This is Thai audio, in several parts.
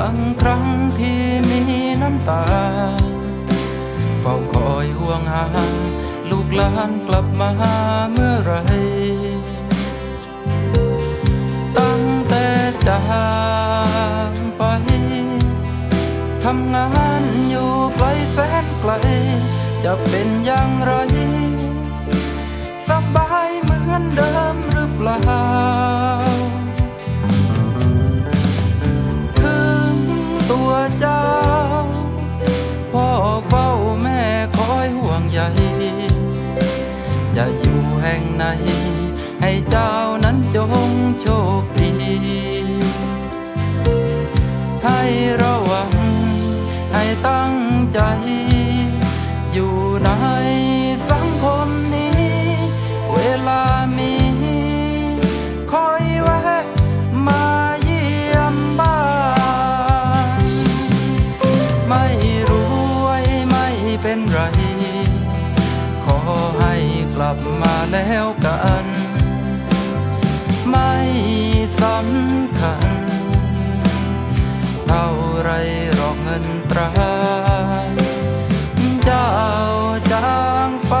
บางครั้งที่มีน้ำตา เฝ้าคอยห่วงหา ลูกหลานกลับมาเมื่อไร ตั้งแต่จากไป ทำงานอยู่ไกลแสนไกล จะเป็นอย่างไร สบายเหมือนเดิมหรือเปล่า จะอยู่แห่งไหน ให้เจ้านั้นจงโชคดี ให้ระวัง ให้ตั้งใจ อยู่ในสังคมนี้ เวลามีคอยแวะมาเยี่ยมบ้าน ไม่รวยไม่เป็นไร ลับมาแล้วกัน ไม่สำคัญ เท่าไรหรอกเงินตราเจ้าจางไป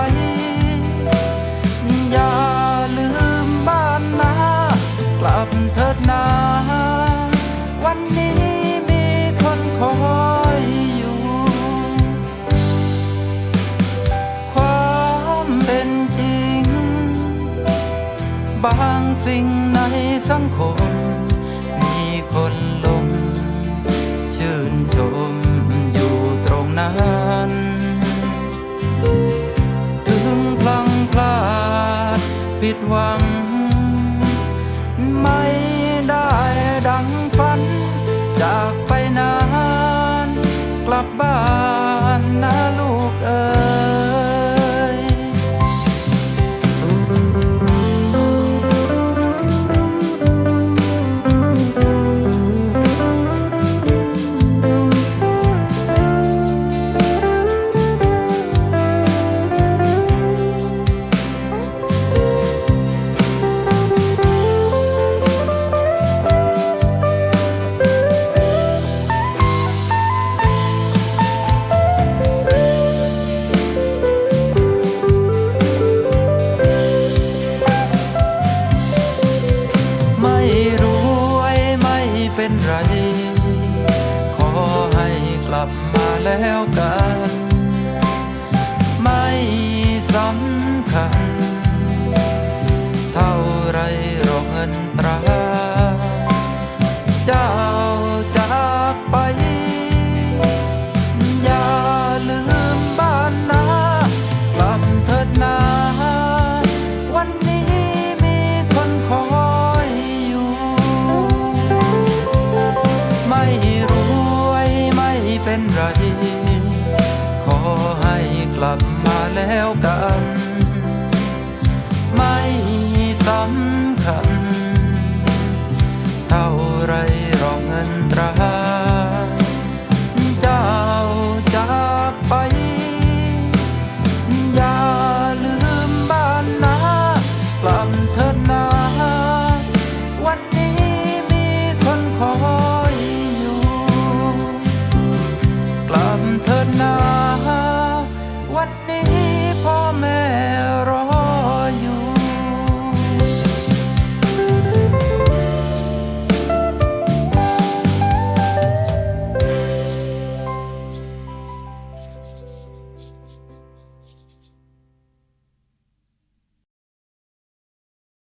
อย่าลืมบ้านนากลับเถิดนา บางสิ่งในสังคม มีคนลงชื่นชมอยู่ตรงนั้น ถึงพลังพลาดผิดหวัง ไม่ได้ดังฝัน จากไปนาน กลับบ้าน ให้กลับมาแล้วกัน ไม่สำคัญ กลับมาแล้วกัน ไม่สำคัญ เท่าไรรองเงินตรา